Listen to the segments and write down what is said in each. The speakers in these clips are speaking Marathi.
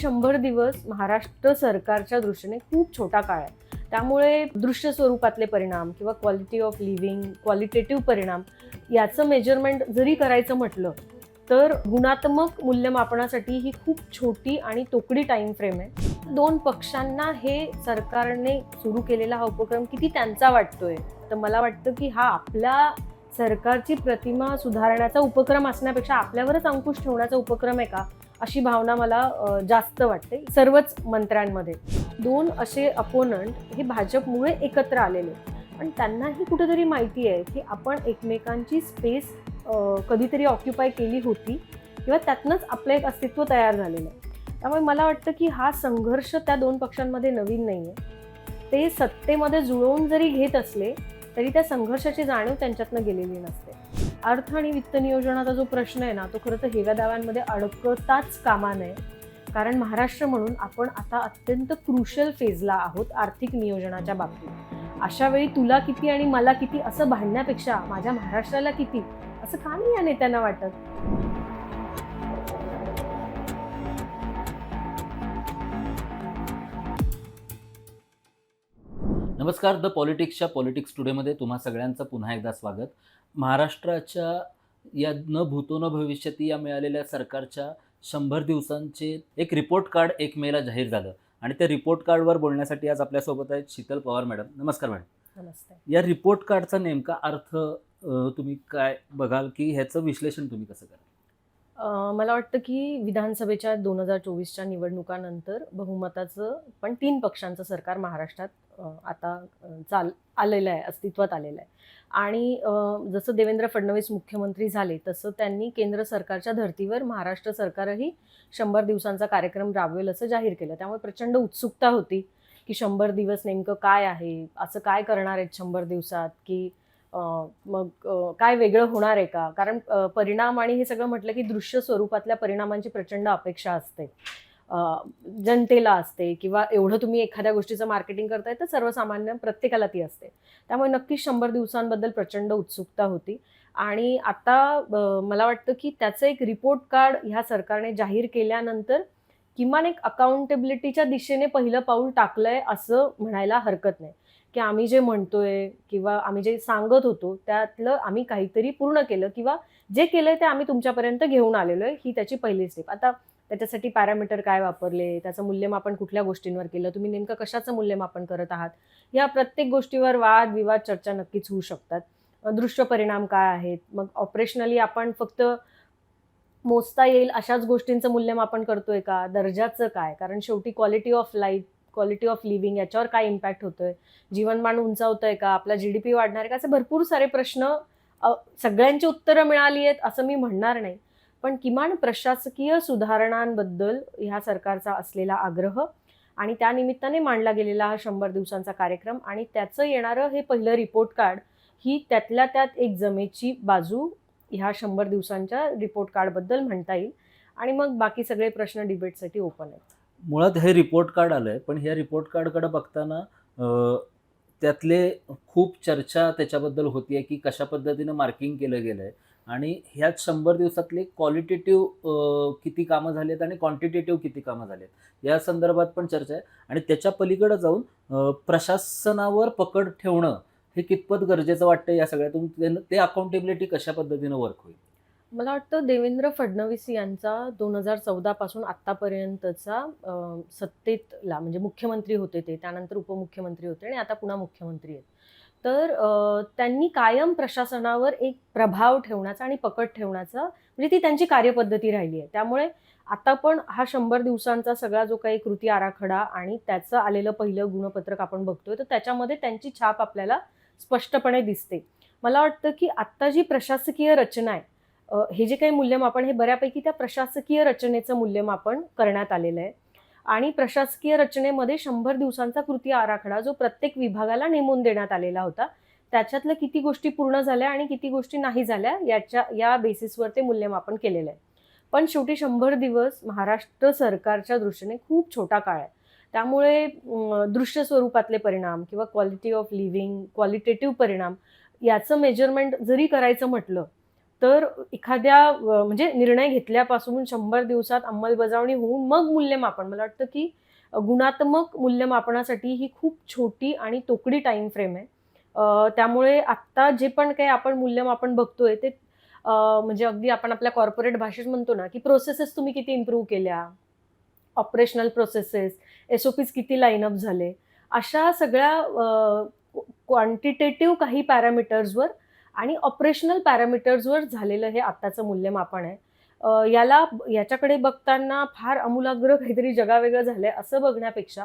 शंभर दिवस महाराष्ट्र सरकारच्या दृष्टीने खूप छोटा काळ आहे. त्यामुळे दृश्य स्वरूपातले परिणाम किंवा क्वालिटी ऑफ लिव्हिंग क्वालिटेटिव्ह परिणाम याचं मेजरमेंट जरी करायचं म्हटलं तर गुणात्मक मूल्यमापनासाठी ही खूप छोटी आणि तोकडी टाइम फ्रेम आहे. दोन पक्षांना हे सरकारने सुरू केलेला हा उपक्रम किती त्यांचा वाटतोय? तर मला वाटतं की हा आपल्या सरकारची प्रतिमा सुधारण्याचा उपक्रम असण्यापेक्षा आपल्यावरच अंकुश ठेवण्याचा उपक्रम आहे का? अशी भावना मला जास्त वाटते सर्वच मंत्र्यांमध्ये. दोन असे अपोनंट हे भाजपमुळे एकत्र आलेले. पण त्यांनाही कुठेतरी माहिती आहे की आपण एकमेकांची स्पेस कधीतरी ऑक्युपाय केली होती किंवा त्यातनंच आपलं एक अस्तित्व तयार झालेलं आहे. त्यामुळे मला वाटतं की हा संघर्ष त्या दोन पक्षांमध्ये नवीन नाही आहे ते सत्तेमध्ये जुळवून जरी घेत असले तरी त्या संघर्षाची जाणीव त्यांच्यातनं गेलेली नसते. अर्थ आणि वित्त नियोजनाचा जो प्रश्न आहे ना तो खरं तर हेव्या दाव्यांमध्ये अडकताच कामा नये. कारण महाराष्ट्र म्हणून आपण आता अत्यंत क्रुशल फेजला आहोत आर्थिक नियोजनाच्या बाबतीत. अशा वेळी तुला किती आणि मला किती असं भांडण्यापेक्षा माझ्या महाराष्ट्राला किती असं का नाही या नेत्यांना वाटत? नमस्कार द पॉलिटिक्सच्या पॉलिटिक्स टुडेमध्ये तुम्हा सगळ्यांचं पुन्हा एकदा स्वागत. महाराष्ट्राच्या या न भूतो न भविष्यती या मिळालेल्या सरकारच्या शंभर दिवसांचे एक रिपोर्ट कार्ड एक मेला जाहीर झालं. आणि त्या रिपोर्ट कार्डवर बोलण्यासाठी आज आपल्यासोबत आहेत शीतल पवार मॅडम. नमस्कार मॅडम. नमस्ते. या रिपोर्ट कार्डचा नेमका अर्थ तुम्ही काय बघाल की ह्याचं विश्लेषण तुम्ही कसं कराल? मला वाटतं की विधानसभेच्या दोन हजार चोवीसच्या निवडणुकानंतर बहुमताचं पण तीन पक्षांचं सरकार महाराष्ट्रात आता चाल आलेलं आहे अस्तित्वात आलेलं आहे. आणि जसं देवेंद्र फडणवीस मुख्यमंत्री झाले तसं त्यांनी केंद्र सरकारच्या धर्तीवर महाराष्ट्र सरकारही शंभर दिवसांचा कार्यक्रम राबवेल असं जाहीर केलं. त्यामुळे प्रचंड उत्सुकता होती की शंभर दिवस नेमकं काय आहे असं काय करणार आहेत शंभर दिवसात की मग काय वेगळं होणार आहे का? कारण परिणाम आणि हे सगळं म्हटलं की दृश्य स्वरूपातल्या परिणामांची प्रचंड अपेक्षा असते. जनतेला असते किंवा एवढं तुम्ही एखाद्या गोष्टीचं मार्केटिंग करताय तर सर्वसामान्य प्रत्येकाला ती असते. त्यामुळे नक्कीच शंभर दिवसांबद्दल प्रचंड उत्सुकता होती. आणि आता मला वाटतं की त्याचं एक रिपोर्ट कार्ड ह्या सरकारने जाहीर केल्यानंतर किमान एक अकाउंटेबिलिटीच्या दिशेने पहिलं पाऊल टाकलंय असं म्हणायला हरकत नाही. की आम्ही जे म्हणतोय किंवा आम्ही जे सांगत होतो त्यातलं आम्ही काहीतरी पूर्ण केलं किंवा जे केलंय ते आम्ही तुमच्यापर्यंत घेऊन आलेलो आहे ही त्याची पहिली स्टेप आता त्याच्यासाठी पॅरामीटर काय वापरले त्याचं मूल्यमापन कुठल्या गोष्टींवर केलं तुम्ही नेमकं कशाचं मूल्यमापन करत आहात या प्रत्येक गोष्टीवर वाद विवाद चर्चा नक्कीच होऊ शकतात. दृश्य परिणाम काय आहेत मग ऑपरेशनली आपण फक्त मोजता येईल अशाच गोष्टींचं मूल्यमापन करतोय का दर्जाचं काय कारण शेवटी quality of life quality of living याच्यावर काय इम्पॅक्ट होतोय? जीवनमान उंचावतंय का? आपला जी डी पी वाढणार आहे का? असे भरपूर सारे प्रश्न सगळ्यांची उत्तरं मिळाली आहेत असं मी म्हणणार नाही. पण किमान प्रशासकीय सुधारणांबद्दल ह्या सरकारचा असलेला आग्रह आणि त्यानिमित्ताने मांडला गेलेला हा शंभर दिवसांचा कार्यक्रम आणि त्याचं येणारं हे पहिलं रिपोर्ट कार्ड ही त्यातल्या त्यात एक जमेची बाजू ह्या शंभर दिवसांच्या रिपोर्ट कार्डबद्दल म्हणता येईल. आणि मग बाकी सगळे प्रश्न डिबेटसाठी ओपन आहेत. मुळात हे रिपोर्ट कार्ड आलं आहे पण ह्या रिपोर्ट कार्डकडे बघताना त्यातले खूप चर्चा त्याच्याबद्दल होती आहे की कशा पद्धतीनं मार्किंग केलं गेलं आहे आणि ह्यात शंभर दिवसातले क्वालिटेटिव्ह किती कामं झाली आहेत आणि क्वांटिटेटिव्ह किती कामं झाली आहेत या संदर्भात पण चर्चा आहे. आणि त्याच्या पलीकडं जाऊन प्रशासनावर पकड ठेवणं हे कितपत गरजेचं वाटतं या सगळ्यातून ते- ते अकाउंटेबिलिटी कशा पद्धतीनं वर्क होईल? मला वाटतं देवेंद्र फडणवीस यांचा दोन हजार चौदापासून आत्तापर्यंतचा सत्तेतला म्हणजे मुख्यमंत्री होते ते त्यानंतर उपमुख्यमंत्री होते आणि आता पुन्हा मुख्यमंत्री आहेत. तर त्यांनी कायम प्रशासनावर एक प्रभाव ठेवण्याचा आणि पकड ठेवण्याचा म्हणजे ती त्यांची कार्यपद्धती राहिली आहे. त्यामुळे आता पण हा शंभर दिवसांचा सगळा जो काही कृती आराखडा आणि त्याचं आलेलं पहिलं गुणपत्रक आपण बघतोय तर त्याच्यामध्ये त्यांची छाप आपल्याला स्पष्टपणे दिसते. मला वाटतं की आत्ता जी प्रशासकीय रचना आहे हे जे काही मूल्यमापन हे बऱ्यापैकी त्या प्रशासकीय रचनेचं मूल्यमापन करण्यात आलेलं आहे. आणि प्रशासकीय रचनेमध्ये शंभर दिवसांचा कृती आराखडा जो प्रत्येक विभागाला नेमून देण्यात आलेला होता त्याच्यातलं किती गोष्टी पूर्ण झाल्या आणि किती गोष्टी नाही झाल्या याच्या या बेसिसवर ते मूल्यमापन केलेलं आहे. पण शेवटी शंभर दिवस महाराष्ट्र सरकारच्या दृष्टीने खूप छोटा काळ आहे. त्यामुळे दृश्य स्वरूपातले परिणाम किंवा क्वालिटी ऑफ लिव्हिंग क्वालिटेटिव्ह परिणाम याचं मेजरमेंट जरी करायचं म्हटलं तर एखाद्या म्हणजे निर्णय घेतल्यापासून शंभर दिवसात अंमलबजावणी होऊन मग मूल्यमापन. मला वाटतं की गुणात्मक मूल्यमापनासाठी ही खूप छोटी आणि तोकडी टाइम फ्रेम आहे. त्यामुळे आत्ता जे पण काही आपण मूल्यमापन बघतोय ते म्हणजे अगदी आपण आपल्या कॉर्पोरेट भाषेत म्हणतो ना की प्रोसेसेस तुम्ही किती इम्प्रूव्ह केल्या? Operational processes S O Ps किती लाईनअप झाले? अशा सगळ्या क्वांटिटेटिव्ह काही पॅरामीटर्सवर आणि ऑपरेशनल पॅरामीटर्सवर झालेलं हे आत्ताचं मूल्यमापन आहे. याला याच्याकडे बघताना फार आमूलाग्र काहीतरी जगावेगळं झालंय असं बघण्यापेक्षा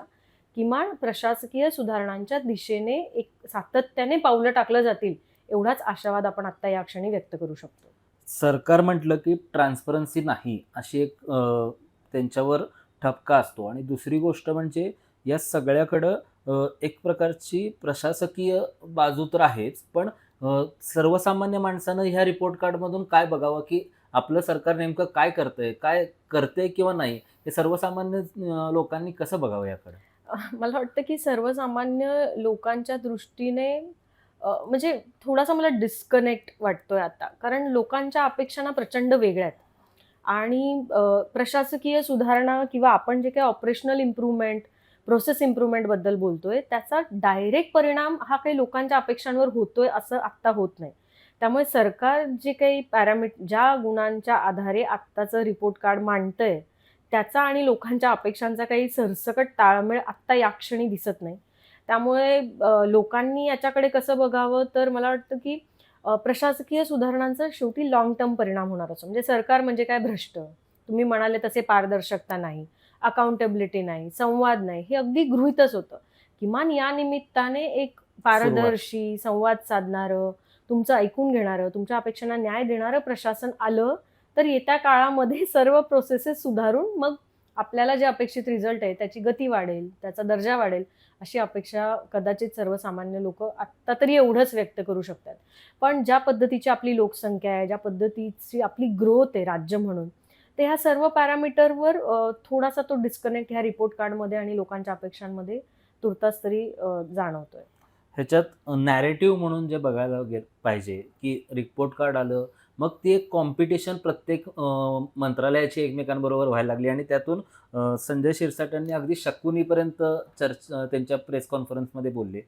किमान प्रशासकीय सुधारणांच्या दिशेने एक सातत्याने पावलं टाकलं जातील एवढाच आशावाद आपण आत्ता या क्षणी व्यक्त करू शकतो. सरकार म्हटलं की ट्रान्सपरन्सी नाही अशी एक त्यांच्यावर ठपका असतो. आणि दुसरी गोष्ट म्हणजे या सगळ्याकडं एक प्रकारची प्रशासकीय बाजू तर आहेच पण सर्वसामान्य माणसानं ह्या रिपोर्ट कार्डमधून काय बघावं की आपलं सरकार नेमकं काय करतंय काय करतंय किंवा नाही हे सर्वसामान्य लोकांनी कसं बघावं याकडे? मला वाटतं की सर्वसामान्य लोकांच्या दृष्टीने म्हणजे थोडासा मला डिस्कनेक्ट वाटतोय आता. कारण लोकांच्या अपेक्षा ना प्रचंड वेगळ्या आहेत. आणि प्रशासकीय सुधारणा किंवा आपण जे काही ऑपरेशनल इम्प्रूव्हमेंट प्रोसेस इम्प्रूव्हमेंटबद्दल बोलतोय. त्याचा डायरेक्ट परिणाम हा काही लोकांच्या अपेक्षांवर होतोय असं आत्ता होत नाही. त्यामुळे सरकार जे काही पॅरामीट ज्या गुणांच्या आधारे आत्ताचं रिपोर्ट कार्ड मांडतंय त्याचा आणि लोकांच्या अपेक्षांचा काही सरसकट ताळमेळ आत्ता या क्षणी दिसत नाही. त्यामुळे लोकांनी याच्याकडे कसं बघावं? तर मला वाटतं की प्रशासकीय सुधारणांचा शेवटी लॉंग टर्म परिणाम होणार असतो. म्हणजे सरकार म्हणजे काय भ्रष्ट? तुम्ही म्हणाले तसे पारदर्शकता नाही. अकाउंटेबिलिटी नाही संवाद नाही हे अगदी गृहितच होतं. किमान या निमित्ताने एक पारदर्शी संवाद साधणारं तुमचं ऐकून घेणारं तुमच्या अपेक्षांना न्याय देणारं प्रशासन आलं तर येत्या काळामध्ये सर्व प्रोसेसेस सुधारून मग आपल्याला जे अपेक्षित रिझल्ट आहे त्याची गती वाढेल त्याचा दर्जा वाढेल अशी अपेक्षा कदाचित सर्वसामान्य लोक आत्ता तरी एवढंच व्यक्त करू शकतात. पण ज्या पद्धतीची आपली लोकसंख्या आहे ज्या पद्धतीची आपली ग्रोथ आहे राज्य म्हणून ते ह्या सर्व पॅरामीटरवर थोडासा तो डिस्कनेक्ट ह्या रिपोर्ट कार्डमध्ये आणि लोकांच्या अपेक्षांमध्ये तुर्तास तरी जाणवतोय. ह्याच्यात नॅरेटिव्ह म्हणून जे बघायला गे पाहिजे की रिपोर्ट कार्ड आलं मग ती एक कॉम्पिटिशन प्रत्येक मंत्रालयाची एकमेकांबरोबर व्हायला लागली आणि त्यातून संजय शिरसाटांनी अगदी शकुनीपर्यंत चर्चा त्यांच्या प्रेस कॉन्फरन्समध्ये बोलले.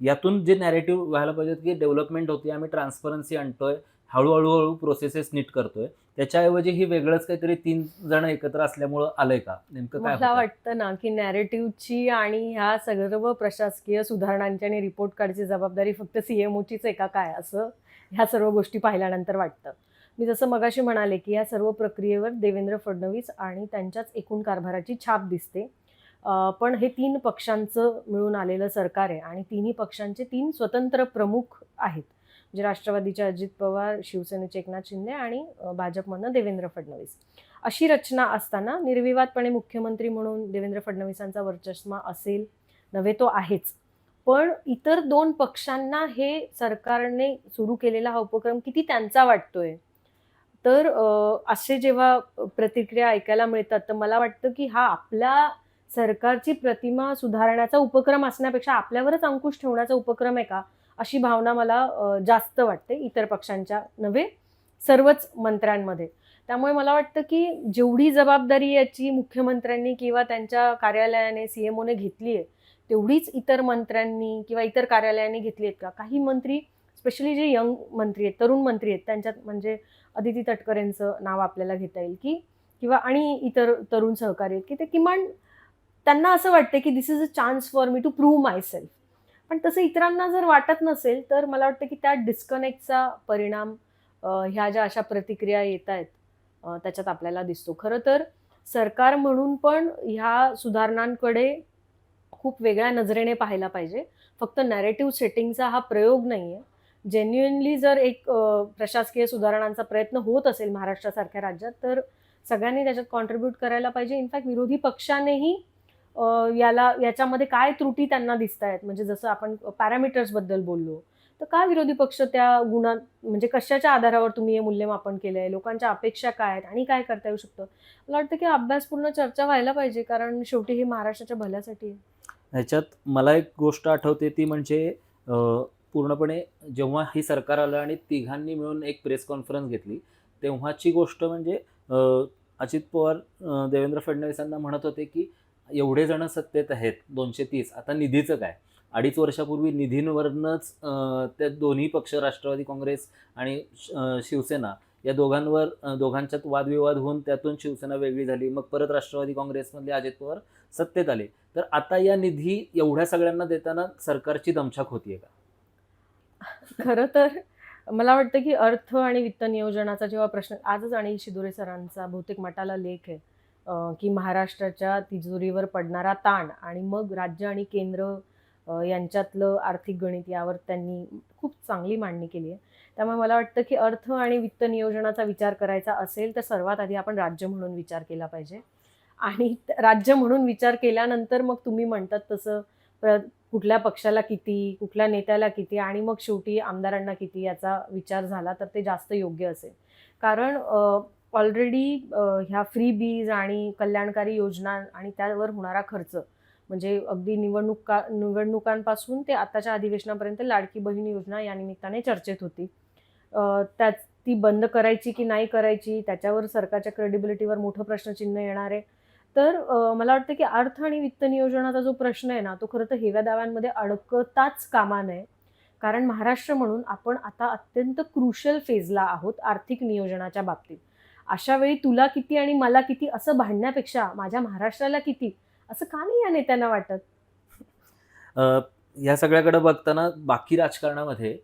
यातून जे नॅरेटिव्ह व्हायला पाहिजेत की डेव्हलपमेंट होती आम्ही ट्रान्सपरन्सी आणतोय हळूहळू हळू प्रोसेसेस नीट करतोय. त्याच्याऐवजी ही वेगळंच काहीतरी तीन जण एकत्र असल्यामुळं आलंय का? नेमकं काय मला? वाटतं ना की नॅरेटिव्हची आणि ह्या सर्व प्रशासकीय सुधारणांची आणि रिपोर्ट कार्डची जबाबदारी फक्त सीएमओचीच आहे का काय असं? ह्या सर्व गोष्टी पाहिल्यानंतर वाटतं. मी जसं मगाशी म्हणाले की या सर्व प्रक्रियेवर देवेंद्र फडणवीस आणि त्यांच्याच एकूण कारभाराची छाप दिसते. पण हे तीन पक्षांचं मिळून आलेलं सरकार आहे आणि तिन्ही पक्षांचे तीन स्वतंत्र प्रमुख आहेत. म्हणजे राष्ट्रवादीचे अजित पवार शिवसेनेचे एकनाथ शिंदे आणि भाजपमधनं देवेंद्र फडणवीस. अशी रचना असताना निर्विवादपणे मुख्यमंत्री म्हणून देवेंद्र फडणवीसांचा वर्चस्व असेल नव्हे तो आहेच. पण इतर दोन पक्षांना हे सरकारने सुरू केलेला हा उपक्रम किती त्यांचा वाटतोय? तर असे जेव्हा प्रतिक्रिया ऐकायला मिळतात तर मला वाटतं की हा आपल्या सरकारची प्रतिमा सुधारण्याचा उपक्रम असण्यापेक्षा आपल्यावरच अंकुश ठेवण्याचा उपक्रम आहे का? अशी भावना मला जास्त वाटते इतर पक्षांच्या नव्हे सर्वच मंत्र्यांमध्ये. त्यामुळे मला वाटतं की जेवढी जबाबदारी याची मुख्यमंत्र्यांनी किंवा त्यांच्या कार्यालयाने सीएमओने घेतली आहे तेवढीच इतर मंत्र्यांनी किंवा इतर कार्यालयांनी घेतली आहेत का? काही मंत्री स्पेशली जे यंग मंत्री आहेत तरुण मंत्री आहेत त्यांच्यात म्हणजे अदिती तटकरेंचं नाव आपल्याला घेता येईल की किंवा आणि इतर तरुण सहकारी आहेत की ते किमान त्यांना असं वाटतं की this is a chance for me to prove myself पण तसं इतरांना जर वाटत नसेल तर मला वाटतं की त्या डिस्कनेक्टचा परिणाम ह्या ज्या अशा प्रतिक्रिया येत आहेत त्याच्यात आपल्याला दिसतो. खरं तर सरकार म्हणून पण ह्या सुधारणांकडे खूप वेगळ्या नजरेने पाहायला पाहिजे. फक्त नॅरेटिव्ह सेटिंगचा हा प्रयोग नाही आहे जेन्युइनली जर एक प्रशासकीय सुधारणांचा प्रयत्न होत असेल महाराष्ट्रासारख्या राज्यात तर सगळ्यांनी त्याच्यात कॉन्ट्रीब्यूट करायला पाहिजे. इनफॅक्ट विरोधी पक्षानेही याला याच्यामध्ये काय त्रुटी त्यांना दिसत आहेत म्हणजे जसं आपण पॅरामीटर्सबद्दल बोललो तर का विरोधी पक्ष त्या गुणात म्हणजे कशाच्या आधारावर तुम्ही हे मूल्यमापन केलं आहे लोकांच्या अपेक्षा काय आहेत आणि काय करता येऊ शकतं? मला वाटतं की अभ्यासपूर्ण चर्चा व्हायला पाहिजे कारण शेवटी हे महाराष्ट्राच्या भल्यासाठी आहे. ह्याच्यात मला एक गोष्ट आठवते ती म्हणजे पूर्णपणे जेव्हा ही सरकार आलं आणि तिघांनी मिळून एक प्रेस कॉन्फरन्स घेतली तेव्हाची गोष्ट म्हणजे अजित पवार देवेंद्र फडणवीसांना म्हणत होते की एवढे जण सत्तेत आहेत दोनशे तीस. आता निधीचं काय? अडीच वर्षापूर्वी निधींवरनंच त्या दोन्ही पक्ष राष्ट्रवादी काँग्रेस आणि श- शिवसेना या दोघांवर दोघांच्यात वादविवाद होऊन त्यातून शिवसेना वेगळी झाली. मग परत राष्ट्रवादी काँग्रेसमधले अजित पवार सत्तेत आले. तर आता या निधी एवढ्या सगळ्यांना देताना सरकारची दमछाक होतीये का? खरं तर मला वाटतं की अर्थ आणि वित्त नियोजनाचा जेव्हा प्रश्न आजच आणि शिदोरे सरांचा बहुतेक मटाला लेख आहे. की महाराष्ट्राच्या तिजोरीवर पडणारा ताण आणि मग राज्य आणि केंद्र यांच्यातलं आर्थिक गणित यावर त्यांनी खूप चांगली मांडणी केली आहे त्यामुळे मला वाटतं की अर्थ आणि वित्त नियोजनाचा विचार करायचा असेल तर सर्वात आधी आपण राज्य म्हणून विचार केला पाहिजे. आणि राज्य म्हणून विचार केल्यानंतर मग तुम्ही म्हणतात तसं प्र कुठल्या पक्षाला किती कुठल्या नेत्याला किती आणि मग शेवटी आमदारांना किती याचा विचार झाला तर ते जास्त योग्य असेल. कारण ऑलरेडी ह्या फ्री बीज आणि कल्याणकारी योजना आणि त्यावर होणारा खर्च. म्हणजे अगदी निवडणुका निवडणुकांपासून ते आताच्या अधिवेशनापर्यंत लाडकी बहीण योजना या निमित्ताने चर्चेत होती. त्याच ती बंद करायची की नाही करायची त्याच्यावर सरकारच्या क्रेडिबिलिटीवर मोठं प्रश्नचिन्ह येणार आहे. तर मला वाटतं की अर्थ आणि वित्त नियोजनाचा जो प्रश्न आहे ना तो खरं तर हेव्या दाव्यांमध्ये अडकताच कामा नये. कारण महाराष्ट्र म्हणून आपण आता अत्यंत क्रुशल फेजला आहोत आर्थिक नियोजनाच्या बाबतीत. अशा वेळी तुला किती आणि मला किती असं भांडण्यापेक्षा माझ्या महाराष्ट्राला किती? असं का नाही या नेत्यांना वाटत? या ह्या सगळ्याकडे बघताना बाकी राजकारणामध्ये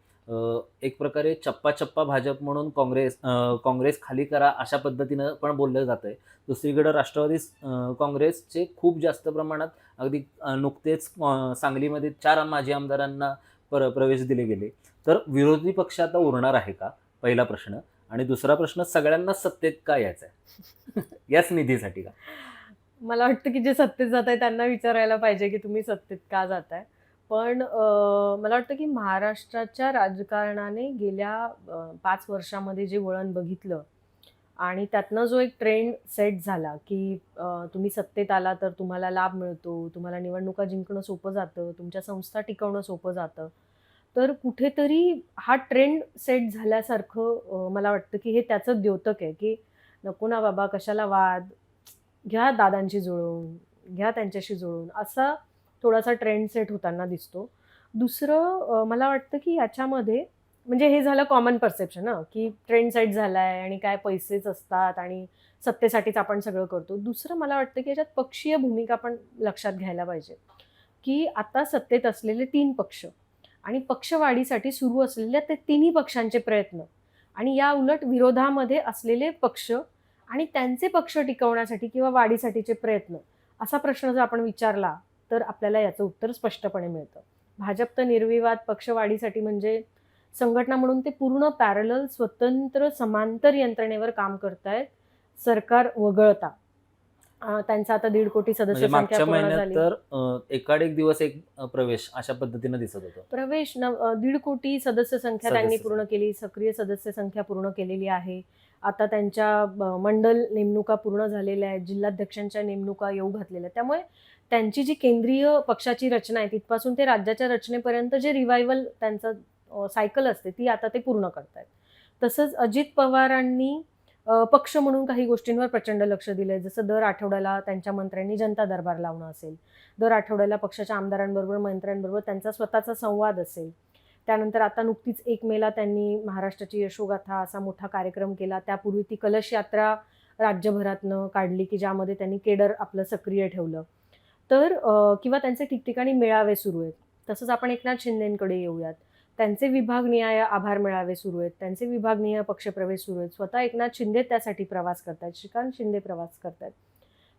एक प्रकारे चप्पा चप्पा भाजप म्हणून काँग्रेस काँग्रेस खाली करा अशा पद्धतीनं पण बोललं जात आहे दुसरीकडं राष्ट्रवादी काँग्रेसचे खूप जास्त प्रमाणात अगदी नुकतेच सांगलीमध्ये चार माजी आमदारांना प्र प्रवेश दिले गेले. तर विरोधी पक्ष आता उरणार आहे का? पहिला प्रश्न. आणि दुसरा प्रश्न सगळ्यांना सत्तेत का यायचा आहे याच निधीसाठी का? मला वाटतं की जे सत्तेत जात आहे त्यांना विचारायला पाहिजे की तुम्ही सत्तेत का जाताय पण मला वाटतं की महाराष्ट्राच्या राजकारणाने गेल्या पाच वर्षामध्ये जे वळण बघितलं आणि त्यातनं जो एक ट्रेंड सेट झाला की तुम्ही सत्तेत आला तर तुम्हाला लाभ मिळतो तुम्हाला निवडणुका जिंकणं सोपं जातं तुमच्या संस्था टिकवणं सोपं जातं. तर कुठेतरी हा ट्रेंड सेट झाल्यासारखं मला वाटतं की हे त्याचं द्योतक आहे की नको ना बाबा कशाला वाद? घ्या दादांशी जुळवून घ्या त्यांच्याशी जुळून असा थोडासा ट्रेंड सेट होताना दिसतो. दुसरं मला वाटतं की याच्यामध्ये म्हणजे हे झालं कॉमन परसेप्शन ना की ट्रेंड सेट झाला आहे आणि काय पैसेच असतात आणि सत्तेसाठीच आपण सगळं करतो. दुसरं मला वाटतं की याच्यात पक्षीय भूमिका पण लक्षात घ्यायला पाहिजे की आता सत्तेत असलेले तीन पक्ष आणि पक्षवाढीसाठी सुरू असलेल्या ते तिन्ही पक्षांचे प्रयत्न. आणि या उलट विरोधामध्ये असलेले पक्ष आणि त्यांचे पक्ष टिकवण्यासाठी किंवा वाढीसाठीचे प्रयत्न असा प्रश्न जर आपण विचारला तर आपल्याला याचं उत्तर स्पष्टपणे मिळतं. भाजप तर निर्विवाद पक्षवाढीसाठी म्हणजे संघटना म्हणून ते पूर्ण पॅरलल स्वतंत्र समांतर यंत्रणेवर काम करतायत सरकार वगळता. त्यांचा आता दीड कोटी म्हणजे सदस्य संख्या मागच्या महिन्यात तर अ, एकाडेक दिवस एक प्रवेश अशा पद्धतीनं दिसत होतं. प्रवेश दीड कोटी सदस्य संख्या त्यांनी पूर्ण केली सक्रिय सदस्य संख्या पूर्ण केलेली आहे. आता त्यांच्या मंडल नेमणुका पूर्ण झालेल्या आहेत जिल्हाध्यक्षांच्या नेमणुका येऊ घातलेल्या आहेत. त्यामुळे त्यांची जी केंद्रीय पक्षाची रचना आहे तिथपासून ते राज्याच्या रचनेपर्यंत जे रिवायवल त्यांचं सायकल असते ती आता ते पूर्ण करतायत. तसंच अजित पवारांनी पक्ष म्हणून काही गोष्टींवर प्रचंड लक्ष दिलंय. जसं दर आठवड्याला त्यांच्या मंत्र्यांनी जनता दरबार लावणं असेल. दर आठवड्याला पक्षाच्या आमदारांबरोबर मंत्र्यांबरोबर त्यांचा स्वतःचा संवाद असेल. त्यानंतर आता नुकतीच एक मेला त्यांनी महाराष्ट्राची यशोगाथा असा मोठा कार्यक्रम केला. त्यापूर्वी ती कलश यात्रा राज्यभरातनं काढली की ज्यामध्ये त्यांनी केडर आपलं सक्रिय ठेवलं. तर किंवा त्यांचे ठिकठिकाणी मेळावे सुरू आहेत. तसंच आपण एकनाथ शिंदेंकडे येऊयात. त्यांचे विभागनिहाय आभार मेळावे सुरू आहेत. त्यांचे विभागनिहाय पक्षप्रवेश सुरू आहेत. स्वतः एकनाथ शिंदे त्यासाठी प्रवास करतात श्रीकांत शिंदे प्रवास करतात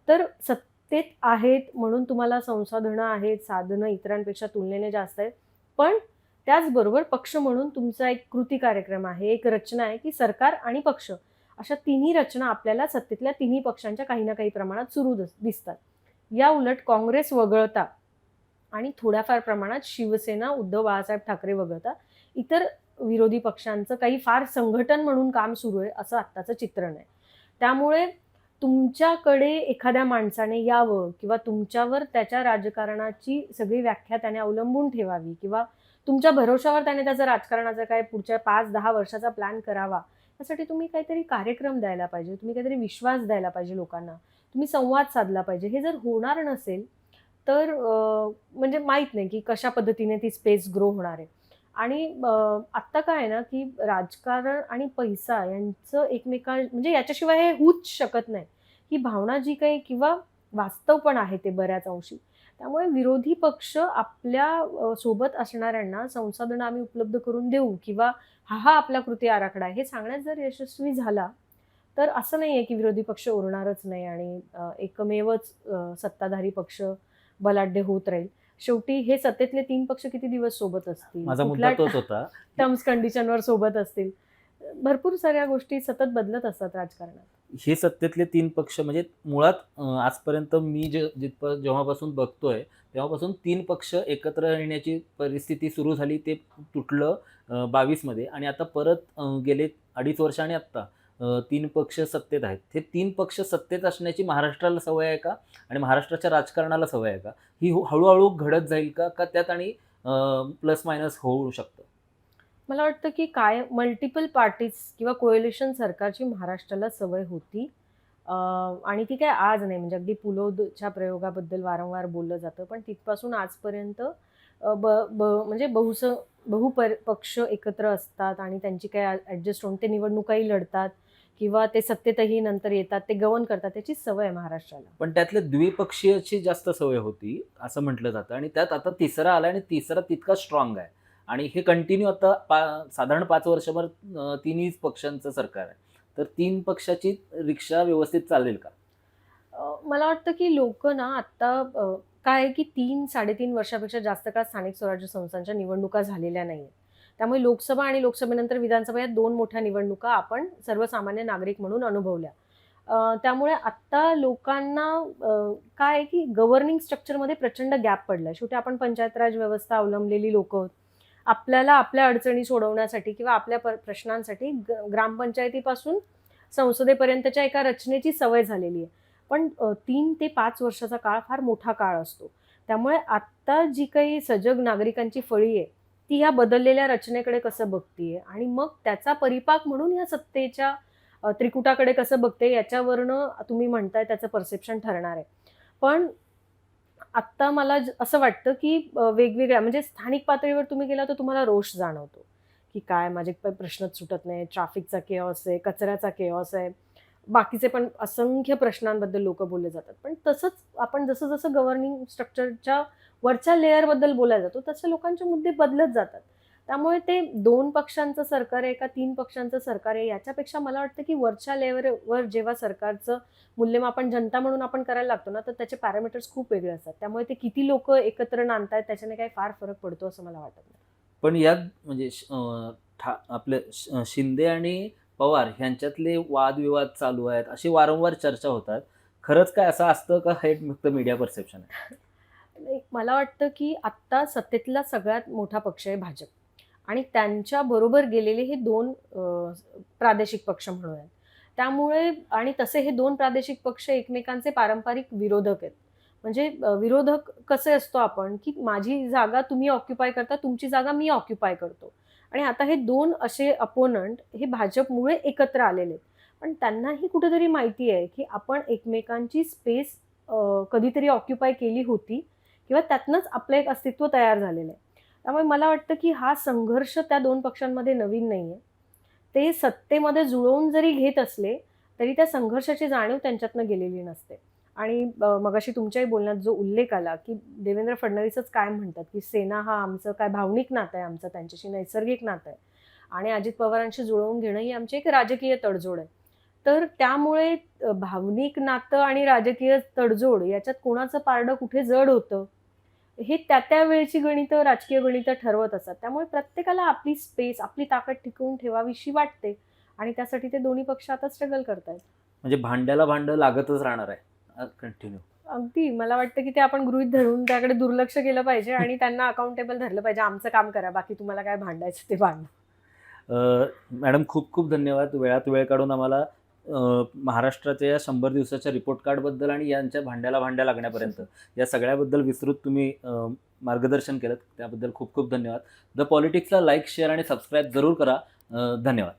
तर सत्तेत आहेत म्हणून तुम्हाला संसाधनं आहेत साधनं इतरांपेक्षा तुलनेने जास्त आहेत. पण त्याचबरोबर पक्ष म्हणून तुमचा एक कृती कार्यक्रम आहे एक रचना आहे की सरकार आणि पक्ष अशा तिन्ही रचना आपल्याला सत्तेतल्या तिन्ही पक्षांच्या काही ना काही प्रमाणात सुरू दिसतात. या उलट काँग्रेस वगळता आणि थोड्याफार प्रमाणात शिवसेना उद्धव बाळासाहेब ठाकरे वगळता इतर विरोधी पक्षांचं काही फार संघटन म्हणून काम सुरू आहे असं आत्ताचं चित्रण आहे. त्यामुळे तुमच्याकडे एखाद्या माणसाने यावं किंवा तुमच्यावर त्याच्या राजकारणाची सगळी व्याख्या त्याने अवलंबून ठेवावी किंवा तुमच्या भरोशावर त्याने त्याचा राजकारणाचा काय पुढच्या पाच दहा वर्षाचा प्लॅन करावा त्यासाठी तुम्ही काहीतरी कार्यक्रम द्यायला पाहिजे तुम्ही काहीतरी विश्वास द्यायला पाहिजे लोकांना तुम्ही संवाद साधला पाहिजे. हे जर होणार नसेल तर म्हणजे माहीत नाही की कशा पद्धतीने ती स्पेस ग्रो होणार आहे. आणि आत्ता काय आहे ना की राजकारण आणि पैसा यांचं एकमेका म्हणजे याच्याशिवाय हे होऊच शकत नाही. ही भावना जी काही किंवा वास्तव पण आहे ते बऱ्याच अंशी. त्यामुळे विरोधी पक्ष आपल्यासोबत असणाऱ्यांना संसाधनं आम्ही उपलब्ध करून देऊ किंवा हा हा आपला कृती आराखडा आहे हे सांगण्यात जर यशस्वी झाला तर असं नाही आहे की विरोधी पक्ष उरणारच नाही आणि एकमेवच सत्ताधारी पक्ष बलाढ्य होत राहील. शेवटी हे सत्तेतले तीन पक्ष किती दिवस सोबत असतील? माझा मुद्दा तोच होता. टर्म्स कंडिशनवर सोबत असतील? भरपूर साऱ्या गोष्टी सतत बदलत असतात राजकारणात. हे सत्तेतले तीन पक्ष म्हणजे मुळात आजपर्यंत मी जे जेव्हापासून बघतोय तेव्हापासून तीन पक्ष एकत्र येण्याची परिस्थिती सुरू झाली ते तुटलं बावीसमध्ये. आणि आता परत गेले अडीच वर्ष आणि आत्ता. तीन पक्ष सत्तेत आहेत. हे तीन पक्ष सत्तेत असण्याची महाराष्ट्राला सवय आहे का? आणि महाराष्ट्राच्या राजकारणाला सवय आहे का? ही हळूहळू घडत जाईल का? का त्यात आणि प्लस मायनस होऊ शकतं? मला वाटतं की काय मल्टिपल पार्टीज किंवा कोएलिशन सरकारची महाराष्ट्राला सवय होती. आणि ती काय आज नाही. म्हणजे अगदी पुलोदच्या प्रयोगाबद्दल वारंवार बोललं जातं. पण तिथपासून आजपर्यंत ब ब म्हणजे बहुस बहुपर पक्ष एकत्र असतात आणि त्यांची काय ॲडजस्ट होऊन ते निवडणुकाही लढतात. किंवा ते सत्तेतही नंतर येतात ते गवन करतात त्याची सवय आहे महाराष्ट्राला. पण त्यातल्या द्विपक्षीयची जास्त सवय होती असं म्हटलं जातं. आणि त्यात आता तिसरा आला आणि तिसरा तितका स्ट्रॉंग आहे. आणि हे कंटिन्यू आता पा साधारण पाच वर्षभर तिन्ही पक्षांचं सरकार आहे. तर तीन पक्षाची रिक्षा व्यवस्थित चालेल का? मला वाटतं की लोक ना आत्ता काय आहे की तीन साडेतीन वर्षापेक्षा जास्त काळ स्थानिक स्वराज्य संस्थांच्या निवडणुका झालेल्या नाही आहेत त्यामुळे लोकसभा आणि लोकसभेनंतर विधानसभा या दोन मोठ्या निवडणुका आपण सर्वसामान्य नागरिक म्हणून अनुभवल्या. त्यामुळे आत्ता लोकांना काय आहे की गव्हर्निंग स्ट्रक्चरमध्ये प्रचंड गॅप पडला शेवटी आपण पंचायत राज व्यवस्था अवलंबलेली लोक आपल्याला आपल्या अडचणी सोडवण्यासाठी किंवा आपल्या प्रश्नांसाठी ग- ग्रामपंचायतीपासून संसदेपर्यंतच्या एका रचनेची सवय झालेली आहे. पण तीन ते पाच वर्षाचा काळ फार मोठा काळ असतो. त्यामुळे आत्ता जी काही सजग नागरिकांची फळी आहे ती ह्या बदललेल्या रचनेकडे कसं बघतीये? आणि मग त्याचा परिपाक म्हणून या सत्तेच्या त्रिकुटाकडे कसं बघते याच्यावरनं तुम्ही म्हणताय त्याचं परसेप्शन ठरणार आहे. पण आत्ता मला ज- असं वाटतं की वेगवेगळ्या म्हणजे स्थानिक पातळीवर तुम्ही गेला तर तुम्हाला रोष जाणवतो. की काय माझे काही प्रश्नच सुटत नाही ट्रॅफिकचा केऑस आहे कचऱ्याचा केऑस आहे. बाकीचे पण असंख्य प्रश्नांबद्दल लोक बोलले जातात. पण तसंच आपण जसं जसं गव्हर्निंग स्ट्रक्चरच्या वरच्या लेअरबद्दल बोलायला जातो तसे लोकांचे मुद्दे बदलत जातात. त्यामुळे ते दोन पक्षांचं सरकार आहे का तीन पक्षांचं सरकार आहे याच्यापेक्षा मला वाटतं की वरच्या लेअरवर जेव्हा सरकारचं मूल्यमापन जनता म्हणून आपण करायला लागतो ना तर त्याचे पॅरामीटर्स खूप वेगळे असतात. त्यामुळे ते किती लोक एकत्र नांदतायत त्याच्याने काही फार फरक पडतो असं मला वाटत नाही. पण यात म्हणजे आपले शिंदे आणि पवार ह्यांच्यातले वादविवाद चालू आहेत अशी वारंवार चर्चा होतात. खरंच काय असं असतं का हे फक्त मीडिया परसेप्शन आहे? मला वाटतं की आत्ता सत्तेतला सगळ्यात मोठा पक्ष आहे भाजप. आणि त्यांच्या बरोबर गेलेले हे दोन प्रादेशिक पक्ष म्हणूयात त्यामुळे आणि तसे हे दोन प्रादेशिक पक्ष एकमेकांचे पारंपरिक विरोधक आहेत. म्हणजे विरोधक कसे असतो आपण की माझी जागा तुम्ही ऑक्युपाय करता तुमची जागा मी ऑक्युपाय करतो. आणि आता हे दोन असे अपोनंट हे भाजपमुळे एकत्र आलेले आहेत. पण त्यांनाही कुठेतरी माहिती आहे की आपण एकमेकांची स्पेस कधीतरी ऑक्युपाय केली होती. किंवा त्यातनंच आपलं एक अस्तित्व तयार झालेलं आहे. त्यामुळे मला वाटतं की हा संघर्ष त्या दोन पक्षांमध्ये नवीन नाही आहे ते सत्तेमध्ये जुळवून जरी घेत असले तरी त्या संघर्षाची जाणीव त्यांच्यातनं गेलेली नसते. आणि मगाशी तुमच्याही बोलण्यात जो उल्लेख आला की देवेंद्र फडणवीसच काय म्हणतात की सेना हा आमचं काय भावनिक नातं आहे आमचं त्यांच्याशी नैसर्गिक नातं आहे. आणि अजित पवारांशी जुळवून घेणं ही आमची एक राजकीय तडजोड आहे. तर त्यामुळे भावनिक नातं आणि राजकीय तडजोड याच्यात कोणाचं पारडं कुठे जड होतं? हे त्या त्या वेळची गणितं राजकीय गणितं ठरवत असतात. त्यामुळे प्रत्येकाला आपली स्पेस आपली ताकद टिकवून ठेवावीशी वाटते आणि त्यासाठी ते दोन्ही पक्ष आता स्ट्रगल करतायत. म्हणजे भांड्याला भांड लागतच राहणार आहे. कंटिन्यू अगदी. मला वाटतं की ते आपण गृहित धरून त्याकडे दुर्लक्ष केलं पाहिजे आणि त्यांना अकाउंटेबल धरलं पाहिजे. आमचं काम करा बाकी तुम्हाला काय भांडायचं ते भांडा. मॅडम खूप खूप धन्यवाद. वेळात वेळ काढून आम्हाला महाराष्ट्राच्या या शंभर दिवसाच्या रिपोर्ट कार्डबद्दल आणि यांच्या भांड्याला भांड्या लागण्यापर्यंत या सगळ्याबद्दल विस्तृत तुम्ही मार्गदर्शन केलं त्याबद्दल खूप खूप धन्यवाद. द पॉलिटिक्सला लाईक शेअर आणि सबस्क्राईब जरूर करा. धन्यवाद.